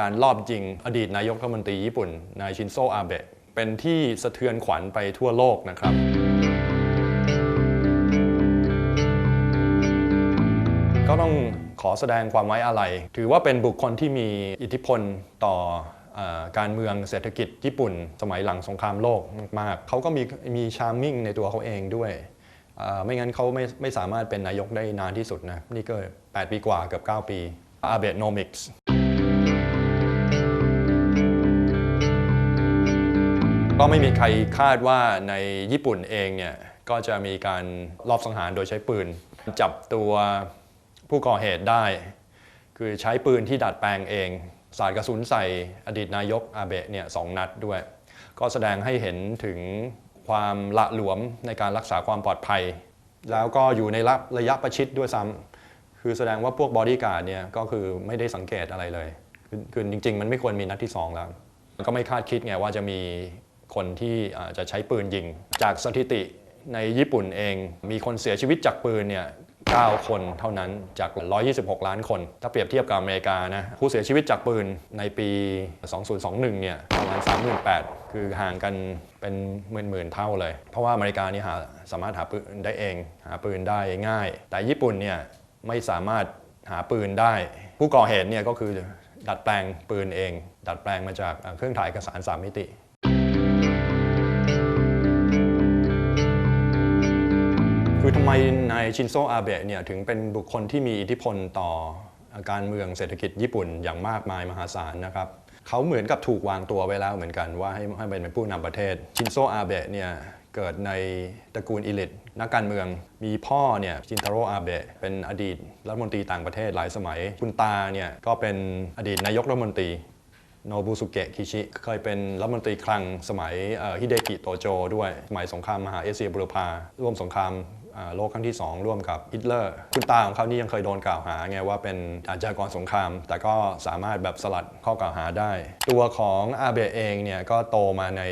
การลอบยิงอดีตนายกรัฐมนตรีญี่ปุ่น นายชินโซอาเบะเป็นที่สะเทือนขวัญไปทั่วโลกนะครับก็ต้องขอแสดงความไว้อาลัย ถือว่าเป็นบุคคลที่มีอิทธิพลต่อการเมืองเศรษฐกิจญี่ปุ่น สมัยหลังสงครามโลกมากๆเขาก็มีมีชาร์มมิ่งในตัวเขาเองด้วยไม่งั้นเขาไม่ไม่สามารถเป็นนายกได้นานที่สุดนะ นี่ก็ 8 ปีกว่าเกือบ9 ปี Abenomics ก็ ก็ไม่มีใครคาดว่าในญี่ปุ่นเองเนี่ยก็จะมีการลอบสังหารโดยใช้ปืน จับตัวผู้ก่อเหตุได้ คือใช้ปืนที่ดัดแปลงเองสาดกระสุนใส่อดีตนายกอาเบะเนี่ยสองนัดด้วย ก็แสดงให้เห็นถึงความละหลวมในการรักษาความปลอดภัย แล้วก็อยู่ในระระยะประชิดด้วยซ้ำคือแสดงว่าพวกบอดี้การ์ดเนี่ยก็คือไม่ได้สังเกตอะไรเลย คือคือจริง ๆ มันไม่ควรมีนัดที่ 2 แล้ว ก็ไม่คาดคิดไงว่าจะมี คนที่จะใช้ปืนยิง จากสถิติในญี่ปุ่นเอง มีคนเสียชีวิตจากปืนเนี่ย9 คนเท่านั้นจาก 126 ล้านคน ถ้าเปรียบเทียบกับอเมริกานะ ผู้เสียชีวิตจากปืนในปี 2021 เนี่ยประมาณ 38,000 คือห่างกันเป็นหมื่นๆเท่าเลย เพราะว่าอเมริกานี่หาสามารถหาปืนได้เอง หาปืนได้ง่าย แต่ญี่ปุ่นเนี่ยไม่สามารถหาปืนได้ ผู้ก่อเหตุเนี่ยก็คือดัดแปลงปืนเอง ดัดแปลงมาจากเอ่อเครื่องถ่ายเอกสาร3มิติ คือทำไมนายชินโซอาเบะเนี่ยถึงเป็นบุคคลที่มีอิทธิพลต่อการเมืองเศรษฐกิจญี่ปุ่นอย่างมากมายมหาศาลนะครับเขาเหมือนกับถูกวางตัวไว้แล้วเหมือนกันว่าให้ให้เป็นผู้นำประเทศชินโซอาเบะเนี่ยเกิดในตระกูลอิลิตนักการเมืองมีพ่อเนี่ยชินทาโร่อาเบะเป็นอดีตรัฐมนตรีต่างประเทศหลายสมัย คุณตาเนี่ยก็เป็นอดีตนายกรัฐมนตรีโนบุสุเกะคิชิเคยเป็นรัฐมนตรีคลังสมัยฮิเดกิโตโจด้วยสมัยสงครามมหาเอเชียบุรพาร่วมสงคราม โลกครั้งที่ 2 ร่วมกับฮิตเลอร์คุณตาของเขานี่ยังเคยโดนกล่าวหาไงว่าเป็นอาชญากรสงคราม แต่ก็สามารถแบบสลัดข้อกล่าวหาได้ ตัวของอาเบะเองเนี่ยก็โตมาใน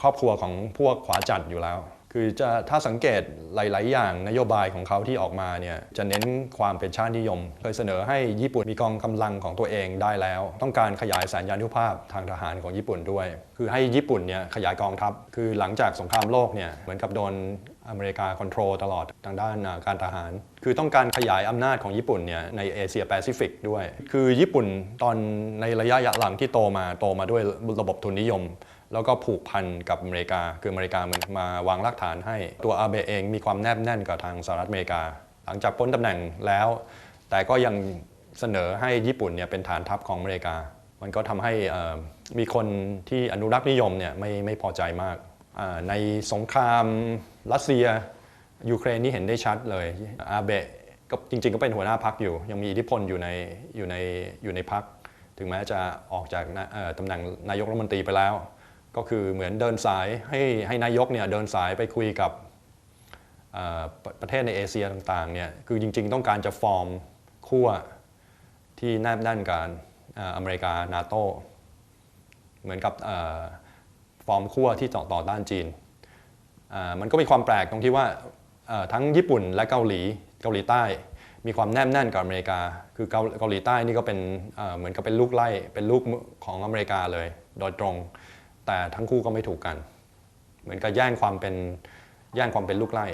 ครอบครัวของพวกขวาจัดอยู่แล้ว คือจะถ้าสังเกตหลาย ๆ อย่างนโยบายของเขาที่ออกมาเนี่ยจะเน้นความเป็นชาตินิยม เคยเสนอให้ญี่ปุ่นมีกองกำลังของตัวเองได้แล้ว ต้องการขยายสัญญานุภาพทางทหารของญี่ปุ่นด้วย คือให้ญี่ปุ่นเนี่ยขยายกองทัพ คือหลังจากสงครามโลกเนี่ยเหมือนกับโดนอเมริกาคอนโทรลตลอดทางด้านการทหาร คือต้องการขยายอำนาจของญี่ปุ่นเนี่ยในเอเชียแปซิฟิกด้วย คือญี่ปุ่นตอนในระยะหลังที่โตมาโตมาด้วยระบบทุนนิยม แล้วก็ผูกพันกับอเมริกา คืออเมริกามันมาวางรากฐานให้ ตัวอาเบะเองมีความแนบแน่นกับทางสหรัฐอเมริกา หลังจากพ้นตำแหน่งแล้ว แต่ก็ยังเสนอให้ญี่ปุ่นเนี่ยเป็นฐานทัพของอเมริกา มันก็ทำให้มีคนที่อนุรักษ์นิยมเนี่ยไม่ไม่พอใจมากในสงครามรัสเซียยูเครนนี่เห็นได้ชัดเลยอาเบะก็จริงๆก็เป็นหัวหน้าพักอยู่ ยังมีอิทธิพลอยู่ในอยู่ในอยู่ในพัก ถึงแม้จะออกจากตำแหน่งนายกรัฐมนตรีไปแล้ว ก็คือเหมือนเดินสายให้ให้นายกเนี่ยเดินสายไปคุยกับประเทศในเอเชียต่างๆเนี่ยคือจริงๆ ต้องการจะฟอร์มขั้วที่แนบแน่นกันอเมริกานาโตเหมือนกับฟอร์มขั้วที่ต่อต่อต้านจีน มันก็มีความแปลกตรงที่ว่าทั้งญี่ปุ่นและเกาหลีเกาหลีใต้ มีความแนบแน่นกับอเมริกา คือเกาหลีใต้นี่ก็เป็นเหมือนกับเป็นลูกไล่เป็นลูกของอเมริกาเลย โดยตรง แต่ทั้งคู่ก็ไม่ถูกกัน เหมือนกับแย่งความเป็นแย่งความเป็นลูกไล่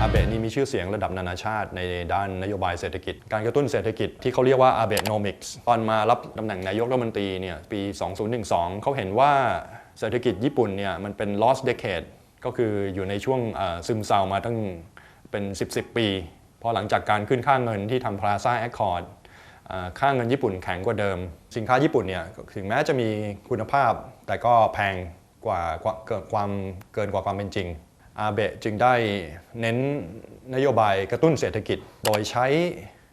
อาเบะนี่มีชื่อเสียงระดับนานาชาติในด้านนโยบายเศรษฐกิจ การกระตุ้นเศรษฐกิจที่เขาเรียกว่าอาเบะโนมิกส์ตอนมารับตำแหน่งนายกรัฐมนตรีเนี่ยปี 2012 เขาเห็นว่าเศรษฐกิจญี่ปุ่นเนี่ยมันเป็น lost decade ก็คืออยู่ในช่วงซึมเศร้ามาตั้งเป็น 10 10 ปี พอหลังจากการขึ้นค่าเงินที่ทำ Plaza Accord ค่าเงินญี่ปุ่นแข็งกว่าเดิม สินค้าญี่ปุ่นเนี่ยถึงแม้จะมีคุณภาพ แต่ก็แพงกว่าเกินความเกินกว่าความเป็นจริง อาเบะจึงได้เน้นนโยบายกระตุ้นเศรษฐกิจ โดยใช้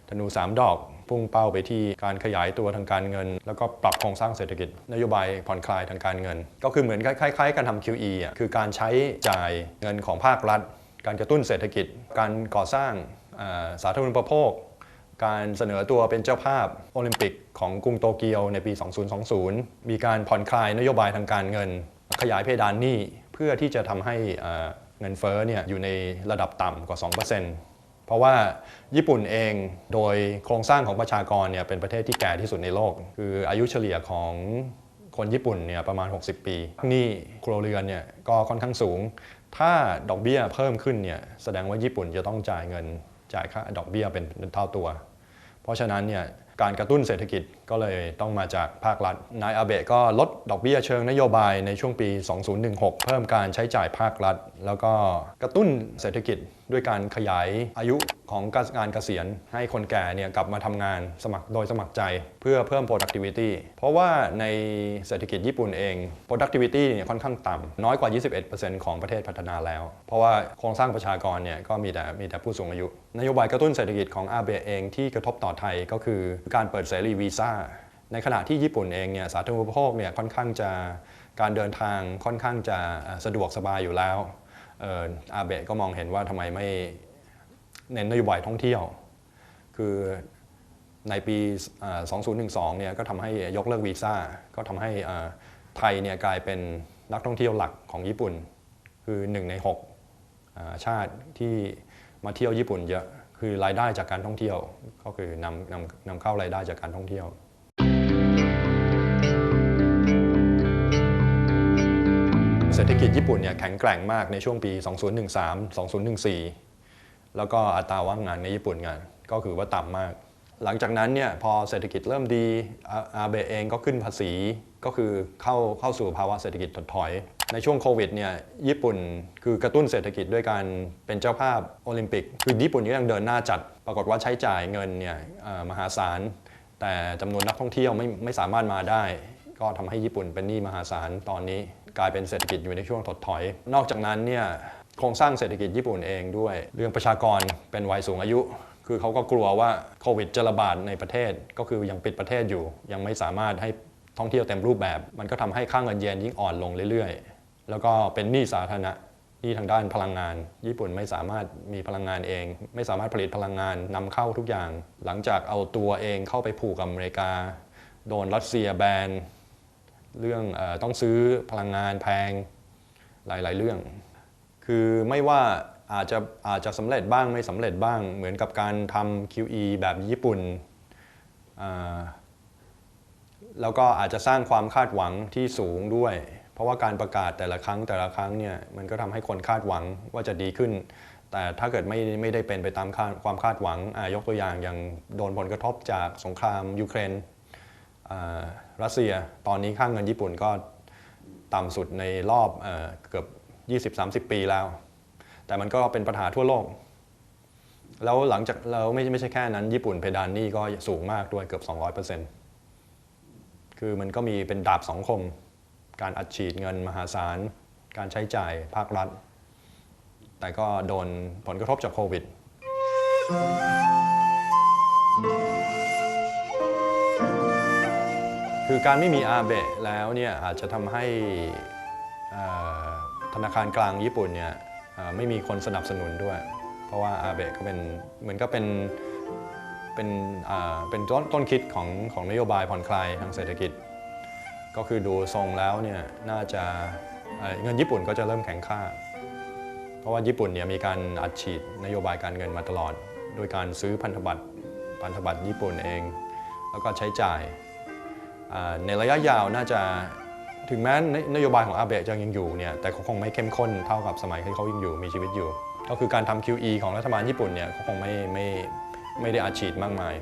ธนูสามดอกพุ่งเป้าไปที่การขยายตัวทางการเงิน แล้วก็ปรับโครงสร้างเศรษฐกิจ นโยบายผ่อนคลายทางการเงิน ก็คือเหมือนคล้ายๆการทำ QE อะคือการใช้จ่ายเงินของภาครัฐ การกระตุ้นเศรษฐกิจ การก่อสร้างสาธารณูปโภค การเสนอตัวเป็นเจ้าภาพโอลิมปิกของกรุงโตเกียวในปี 2020 มีการผ่อนคลายนโยบายทางการเงิน ขยายเพดานหนี้เพื่อที่จะทำให้เงินเฟ้อเนี่ยอยู่ในระดับต่ำกว่า 2%เพราะว่าญี่ปุ่นเองโดยโครงสร้างของประชากรเนี่ยเป็นประเทศที่แก่ที่สุดในโลก คืออายุเฉลี่ยของคนญี่ปุ่นเนี่ยประมาณ 60 ปีหนี่ครัวเรือนเนี่ยก็ค่อนข้างสูง ถ้าดอกเบี้ยเพิ่มขึ้นเนี่ยแสดงว่าญี่ปุ่นจะต้องจ่ายเงิน จ่ายค่าดอกเบี้ยเป็นเท่าตัว เพราะฉะนั้นเนี่ยการกระตุ้นเศรษฐกิจก็เลยต้องมาจากภาครัฐ นายอาเบะก็ลดดอกเบี้ยเชิงนโยบายในช่วงปี 2016 เพิ่มการใช้จ่ายภาครัฐ แล้วก็กระตุ้นเศรษฐกิจด้วยการขยายอายุของการงานเกษียณ ให้คนแก่เนี่ยกลับมาทำงานสมัครโดยสมัครใจ เพื่อเพิ่ม productivity เพราะว่าในเศรษฐกิจญี่ปุ่นเอง productivity เนี่ยค่อนข้างต่ำน้อยกว่า 21%ของประเทศพัฒนาแล้ว เพราะว่าโครงสร้างประชากรเนี่ยก็มีแต่มีแต่ผู้สูงอายุ นโยบายกระตุ้นเศรษฐกิจของอาเบะเองที่กระทบต่อไทยก็คือการเปิดเสรีวีซ่าในขณะที่ญี่ปุ่นเองเนี่ยสาธารณูปโภคเนี่ยค่อนข้างจะการเดินทางค่อนข้างจะสะดวกสบายอยู่แล้ว อาเบะก็มองเห็นว่าทำไมไม่เน้นนโยบายท่องเที่ยว คือในปีเอ่อ2012 เนี่ยก็ทำให้ยกเลิกวีซ่า ก็ทำให้ไทยเนี่ยกลายเป็นนักท่องเที่ยวหลักของญี่ปุ่น คือหนึ่งในหกชาติที่มาเที่ยวญี่ปุ่นเยอะ คือรายได้จากการท่องเที่ยว ก็คือนำนำนำเข้ารายได้จากการท่องเที่ยว เศรษฐกิจญี่ปุ่นเนี่ยแข็งแกร่งมากในช่วงปี 2013 2014 แล้วก็อัตราว่างงานในญี่ปุ่นงานก็คือว่าต่ำมาก หลังจากนั้นเนี่ยพอเศรษฐกิจเริ่มดีอาเบะเองก็ขึ้นภาษีก็คือเข้าเข้าสู่ภาวะเศรษฐกิจถดถอย ในช่วงโควิดเนี่ยญี่ปุ่นคือกระตุ้นเศรษฐกิจด้วยการเป็นเจ้าภาพโอลิมปิก คือญี่ปุ่นก็ยังเดินหน้าจัด ปรากฏว่าใช้จ่ายเงินเนี่ยมหาศาล แต่จำนวนนักท่องเที่ยวไม่ไม่สามารถมาได้ ก็ทำให้ญี่ปุ่นเป็นหนี้มหาศาลตอนนี้ กลายเป็นเศรษฐกิจอยู่ในช่วงถดถอย นอกจากนั้นเนี่ยโครงสร้างเศรษฐกิจญี่ปุ่นเองด้วย เรื่องประชากรเป็นวัยสูงอายุ คือเขาก็กลัวว่าโควิดจะระบาดในประเทศ ก็คือยังปิดประเทศอยู่ ยังไม่สามารถให้ท่องเที่ยวเต็มรูปแบบ มันก็ทำให้ค่างเงินเยนยิ่งอ่อนลงเรื่อยๆ แล้วก็เป็นหนี้สาธารณะหนี้ทางด้านพลังงาน ญี่ปุ่นไม่สามารถมีพลังงานเอง ไม่สามารถผลิตพลังงานนำเข้าทุกอย่าง หลังจากเอาตัวเองเข้าไปผูกกับอเมริกา โดนรัสเซียแบน เรื่องอต้องซื้อพลังงานแพงหลาย ๆ เรื่อง คือไม่ว่าอาจจะอาจจะสำเร็จบ้างไม่สำเร็จบ้าง เหมือนกับการทำ QE แบบญี่ปุ่น แล้วก็อาจจะสร้างความคาดหวังที่สูงด้วย เพราะว่าการประกาศแต่ละครั้งแต่ละครั้งเนี่ยมันก็ทำให้คนคาดหวังว่าจะดีขึ้น แต่ถ้าเกิดไม่ไม่ได้เป็นไปตามความคาดหวังยกตัวอย่างอย่างโดนผลกระทบจากสงครามยูเครน รัสเซีย ตอนนี้ค่างเงินญี่ปุ่นก็ต่ำสุดในรอบเอเกือบ 20-30 ปีแล้ว แต่มันก็เป็นปัญหาทั่วโลก แล้วหลังจากเราไม่ไม่ใช่แค่นั้น ญี่ปุ่นเพดานนี้ก็สูงมากด้วยเกือบ 200%คือมันก็มีเป็นดาบสองคม การอัดฉีดเงินมหาศาล การใช้จ่ายภาครัฐ แต่ก็โดนผลกระทบจากโควิด คือการไม่มีอาเบะแล้วเนี่ยอาจจะทำให้ธนาคารกลางญี่ปุ่นเนี่ยไม่มีคนสนับสนุนด้วย เพราะว่าอาเบะก็เป็นเหมือนก็เป็นเป็นเป็นต้นต้นคิดของของนโยบายผ่อนคลายทางเศรษฐกิจ ก็คือดูทรงแล้วเนี่ยน่าจะเเงินญี่ปุ่นก็จะเริ่มแข็งค่า เพราะว่าญี่ปุ่นเนี่ยมีการอัดฉีดนโยบายการเงินมาตลอด โดยการซื้อพันธบัตรพันธบัตรญี่ปุ่นเอง แล้วก็ใช้จ่าย ในระยะยาวน่าจะถึงแม้นนโยบายของอาเบะจะยังอยู่เนี่ยแต่เขาคงไม่เข้มข้นเท่ากับสมัยที่เขายังอยู่มีชีวิตอยู่ ก็คือการทำ QE ของรัฐบาลญี่ปุ่นเนี่ยเขาคงไม่ไม่ไม่ได้อาชีดมากมาย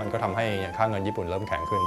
มันก็ทำให้ค่าเงินญี่ปุ่นเริ่มแข็งขึ้น